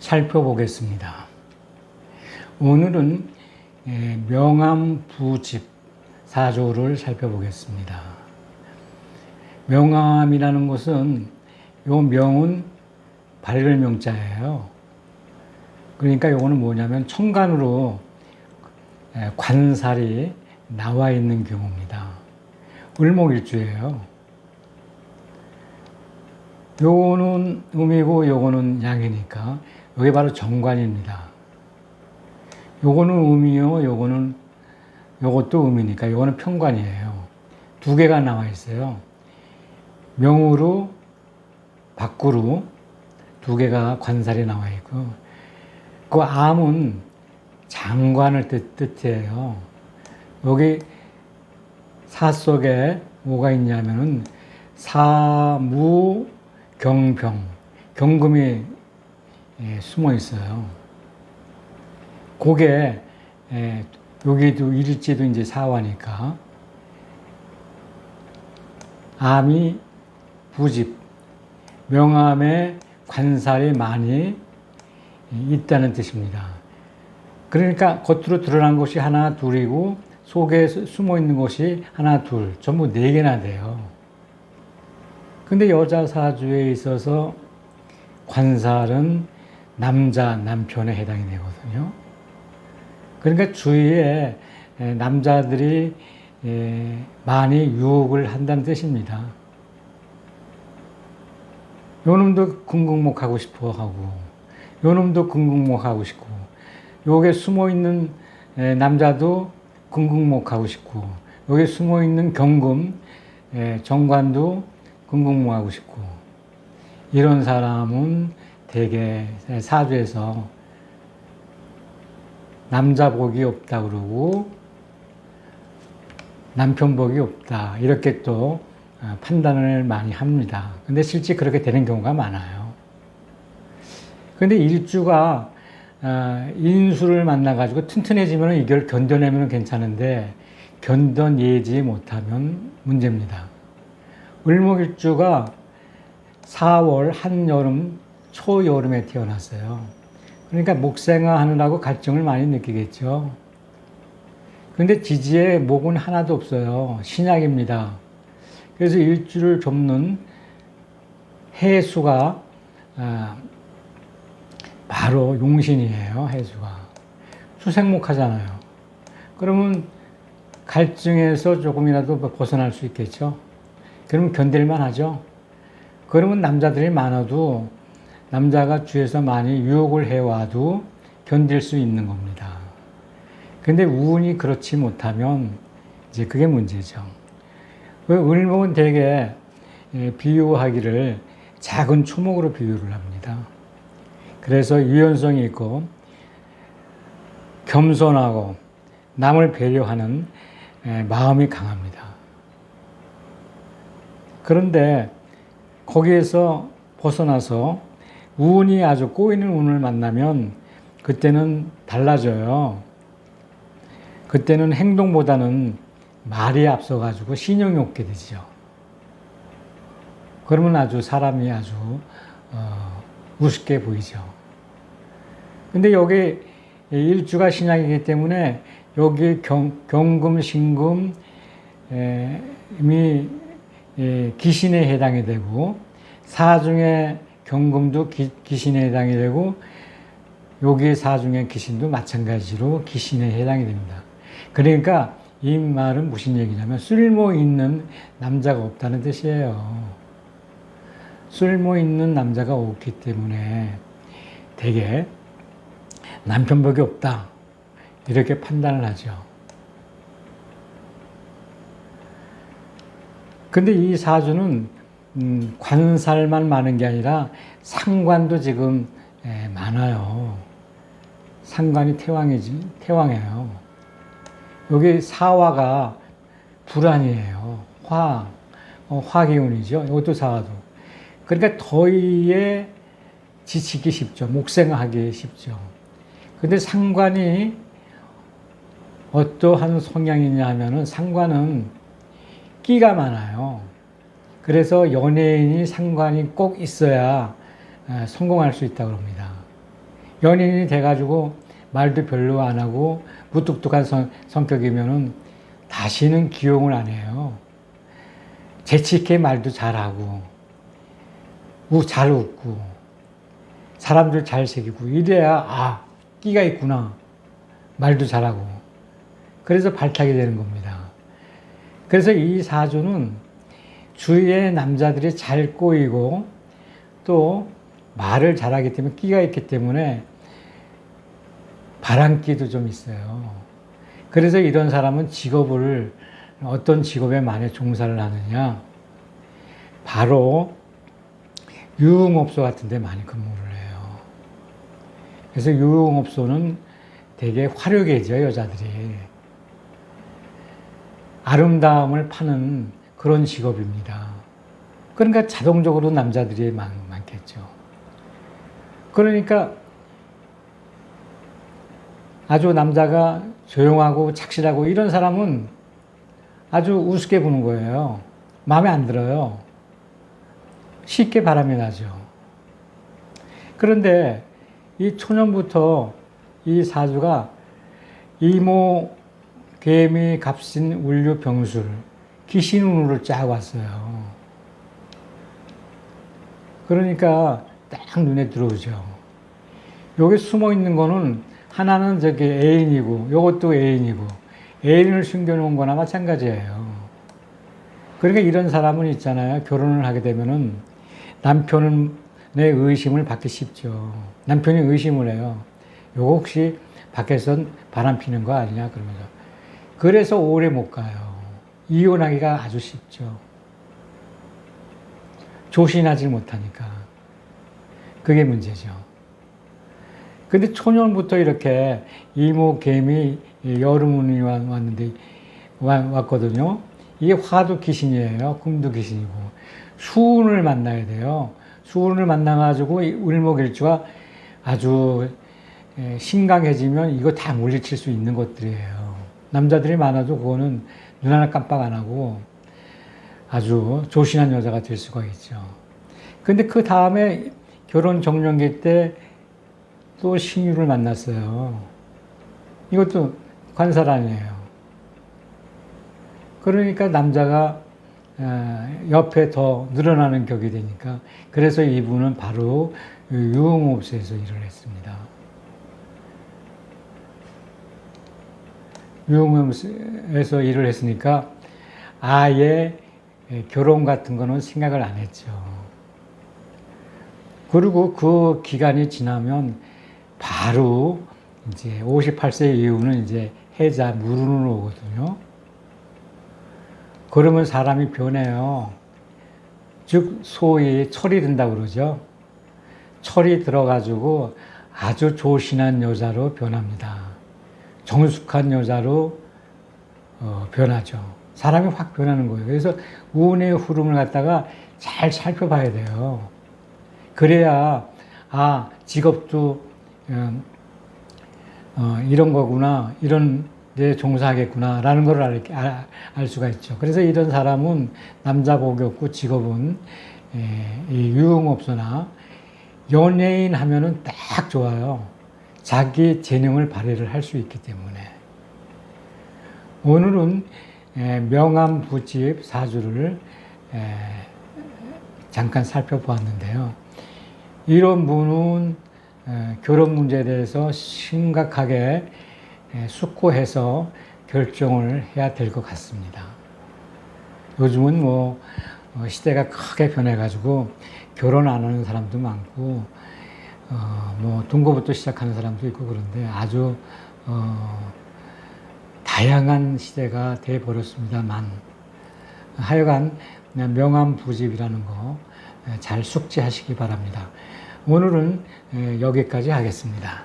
살펴보겠습니다. 오늘은 예, 명암 부집 사조를 살펴보겠습니다. 명암이라는 것은 요 명은 발열 명자예요. 그러니까 요거는 뭐냐면 천간으로 예, 관살이 나와 있는 경우입니다. 을목일주예요. 요거는 음이고 요거는 양이니까 여기 바로 정관입니다. 요거는 음이요, 요거는 요것도 음이니까 요거는 편관이에요. 두 개가 나와 있어요. 명으로 밖으로 두 개가 관살이 나와 있고 그 암은 장관을 뜻, 뜻해요. 여기 사 속에 뭐가 있냐면은 사무 경병 경금이 예, 숨어 있어요. 그게 예, 여기도 일지도 이제 사화니까 암이 부집 명암에 관살이 많이 있다는 뜻입니다. 그러니까 겉으로 드러난 것이 하나 둘이고 속에 숨어 있는 것이 하나 둘 전부 네 개나 돼요. 근데 여자 사주에 있어서 관살은 남자, 남편에 해당이 되거든요. 그러니까 주위에 남자들이 많이 유혹을 한다는 뜻입니다. 요 놈도 궁극목 하고 싶어 하고, 요 놈도 궁극목 하고 싶고, 요게 숨어 있는 남자도 궁극목 하고 싶고, 여기 숨어 있는 경금, 정관도 궁극목 하고 싶고, 이런 사람은 대개 사주에서 남자 복이 없다 그러고 남편 복이 없다 이렇게 또 어, 판단을 많이 합니다. 근데 실제 그렇게 되는 경우가 많아요. 근데 일주가 어, 인수를 만나 가지고 튼튼해지면 이걸 견뎌내면 괜찮은데 견뎌내지 못하면 문제입니다. 을목일주가 4월 한여름 초여름에 태어났어요. 그러니까 목생화 하느라고 갈증을 많이 느끼겠죠. 근데 지지에 목은 하나도 없어요. 신약입니다. 그래서 일주를 접는 해수가 아, 바로 용신이에요. 해수가 수생목 하잖아요. 그러면 갈증에서 조금이라도 벗어날 수 있겠죠. 그러면 견딜만 하죠. 그러면 남자들이 많아도 남자가 주에서 많이 유혹을 해와도 견딜 수 있는 겁니다. 근데 운이 그렇지 못하면 이제 그게 문제죠. 그 을목은 대개 예, 비유하기를 작은 초목으로 비유를 합니다. 그래서 유연성이 있고 겸손하고 남을 배려하는 예, 마음이 강합니다. 그런데 거기에서 벗어나서 운이 아주 꼬이는 운을 만나면 그때는 달라져요. 그때는 행동보다는 말이 앞서가지고 신용이 없게 되죠. 그러면 아주 사람이 아주 어, 우습게 보이죠. 근데 여기 일주가 신약이기 때문에 여기 경, 경금, 신금, 이 기신에 해당이 되고 사중에 경금도 기, 신에 해당이 되고 여기 사중의 기신도 마찬가지로 기신에 해당이 됩니다. 그러니까 이 말은 무슨 얘기냐면 쓸모 있는 남자가 없다는 뜻이에요. 쓸모 있는 남자가 없기 때문에 대개 남편복이 없다. 이렇게 판단을 하죠. 근데 이 사주는 음, 관살만 많은 게 아니라 상관도 지금 에, 많아요. 상관이 태왕이지, 태왕이에요. 여기 사화가 불안이에요. 화, 어, 화기운이죠. 이것도 사화도. 그러니까 더위에 지치기 쉽죠. 목생하기 쉽죠. 근데 상관이 어떠한 성향이냐 하면은 상관은 끼가 많아요. 그래서 연예인이 상관이 꼭 있어야 성공할 수 있다고 합니다. 연인이 돼가지고 말도 별로 안 하고 무뚝뚝한 성, 성격이면은 다시는 기용을 안 해요. 재치 있게 말도 잘하고, 우, 잘 웃고, 사람들 잘 새기고, 이래야, 아, 끼가 있구나. 말도 잘하고. 그래서 발탁이 되는 겁니다. 그래서 이 사주는 주위의 남자들이 잘 꼬이고, 또 말을 잘하기 때문에 끼가 있기 때문에 바람기도 좀 있어요. 그래서 이런 사람은 직업을 어떤 직업에 많이 종사를 하느냐? 바로 유흥업소 같은 데 많이 근무를 해요. 그래서 유흥업소는 되게 화려해져, 여자들이. 아름다움을 파는 그런 직업입니다. 그러니까 자동적으로 남자들이 많, 많겠죠. 그러니까 아주 남자가 조용하고 착실하고 이런 사람은 아주 우습게 보는 거예요. 마음에 안 들어요. 쉽게 바람이 나죠. 그런데 이 초년부터 이 사주가 이모, 개미, 갑신, 울류, 병술, 기신운으로 쫙 왔어요. 그러니까 딱 눈에 들어오죠. 여기 숨어 있는 거는 하나는 저기 애인이고, 요것도 애인이고, 애인을 숨겨놓은 거나 마찬가지예요. 그러니까 이런 사람은 있잖아요. 결혼을 하게 되면은 남편의 의심을 받기 쉽죠. 남편이 의심을 해요. 요거 혹시 밖에선 바람 피는 거 아니냐 그러면서. 그래서 오래 못 가요. 이혼하기가 아주 쉽죠. 조신하지 못하니까. 그게 문제죠. 근데 초년부터 이렇게 이모, 개미, 여름운이 왔는데, 왔거든요. 이게 화도 귀신이에요. 금도 귀신이고. 수운을 만나야 돼요. 수운을 만나가지고 을목일주가 아주 심각해지면 이거 다 물리칠 수 있는 것들이에요. 남자들이 많아도 그거는 눈 하나 깜빡 안 하고 아주 조신한 여자가 될 수가 있죠. 근데 그 다음에 결혼 정년기 때 또 신유를 만났어요. 이것도 관살 아니에요. 그러니까 남자가 옆에 더 늘어나는 격이 되니까 그래서 이분은 바로 유흥업소에서 일을 했습니다. 유흥업소에서 일을 했으니까 아예 결혼 같은 거는 생각을 안 했죠. 그리고 그 기간이 지나면 바로 이제 58세 이후는 이제 해자 무르는 오거든요. 그러면 사람이 변해요. 즉 소위 철이 든다 그러죠. 철이 들어가지고 아주 조신한 여자로 변합니다. 정숙한 여자로 어, 변하죠. 사람이 확 변하는 거예요. 그래서 운의 흐름을 갖다가 잘 살펴봐야 돼요. 그래야 아 직업도 음, 어, 이런 거구나 이런 데 종사하겠구나라는 걸 알, 알, 알, 수가 있죠. 그래서 이런 사람은 남자 복이 없고 직업은 에, 이 유흥업소나 연예인 하면은 딱 좋아요. 자기 재능을 발휘를 할 수 있기 때문에 오늘은 에, 명암 부집 사주를 에, 잠깐 살펴보았는데요. 이런 분은 결혼 문제에 대해서 심각하게 숙고해서 결정을 해야 될 것 같습니다. 요즘은 뭐 어, 시대가 크게 변해가지고 결혼 안 하는 사람도 많고 어, 뭐 동거부터 시작하는 사람도 있고 그런데 아주 어, 다양한 시대가 돼 버렸습니다만 하여간 명암 부집이라는 거 잘 숙지하시기 바랍니다. 오늘은 여기까지 하겠습니다.